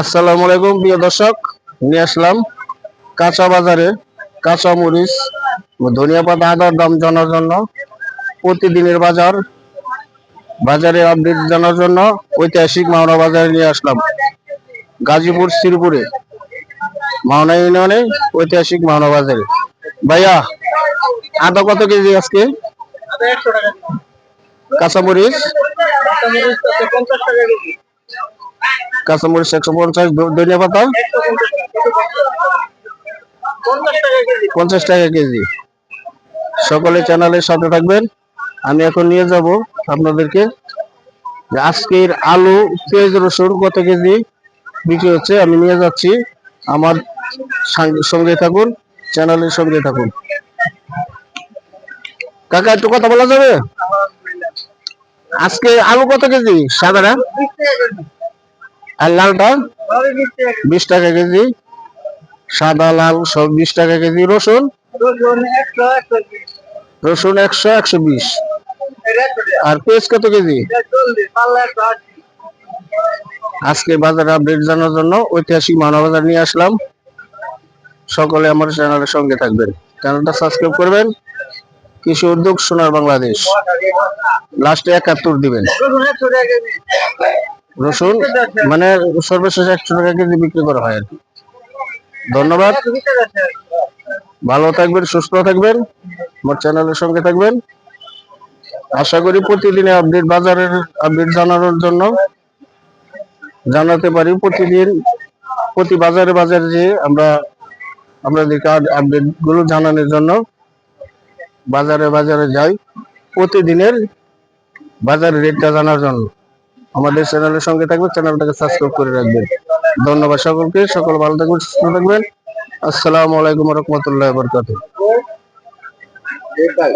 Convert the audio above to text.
আসসালামু আলাইকুম, প্রিয় দর্শক। নিয়ে আসলাম কাঁচা বাজারে কাঁচা মরিচ, ধনিয়া পাতা, আদার দাম জানার জন্য, প্রতিদিনের বাজার, বাজারে আপডেট জানার জন্য ঐতিহাসিক মাওনা বাজারে নিয়ে আসলাম। গাজীপুর, শ্রীপুরে, মাওনা ইউনিয়নে ঐতিহাসিক মাওনা বাজারে। ভাইয়া, আদা কত কেজি আজকে? কাঁচা মরিচ কাঁচা মরিচ একশো পঞ্চাশ ধনিয়া পাতা পঞ্চাশ টাকা কেজি। সকলে চ্যানেলের সাথে থাকবেন। আমি এখন নিয়ে যাব আপনাদেরকে। আজকের আলু, পেঁয়াজ, রসুন কত কেজি বিক্রি হচ্ছে? আমি নিয়ে যাচ্ছি। আমার সঙ্গে থাকুন, চ্যানেলের সঙ্গে থাকুন। কাকা, একটু কথা বলা যাবে? আজকে আলু কত কেজি? সাদাটা আর লালটা বিশ টাকা কেজি। সাদা লাল, সব বিশ টাকা কেজি। রসুন? রসুন একশো একশো বিশ। আর পেঁয়াজ কত কেজি? আজকে বাজার আপডেট জানার জন্য ঐতিহাসিক মানবাজার নিয়ে আসলাম। সকলে আমার চ্যানেলের সঙ্গে থাকবেন। চ্যানেলটা সাবস্ক্রাইব করবেন। কৃষি উদ্যোগ সোনার বাংলাদেশ। লাস্টে একাত্তর দিবেন। রসুন মানে সর্বশেষ একশো টাকা কেজি বিক্রি করা হয় আর কি। ধন্যবাদ। ভালো থাকবেন সুস্থ থাকবেন। আমার চ্যানেলের সঙ্গে থাকবেন। আশা করি প্রতিদিনে আপডেট বাজারের আপডেট জানানোর জন্য জানাতে পারি। প্রতিদিন প্রতি বাজারে বাজারে যে আমরা আপনাদেরকে আপডেটগুলো জানানোর জন্য বাজারে বাজারে যাই প্রতিদিনের বাজারের রেটটা জানার জন্য। আমাদের চ্যানেলের সঙ্গে থাকবেন চ্যানেলটাকে সাবস্ক্রাইব করে রাখবেন। ধন্যবাদ সকলকে, সকল ভালো থাকবেন, সুস্থ থাকবেন। আসসালামু আলাইকুম রহমতুল্লাহ বরকাত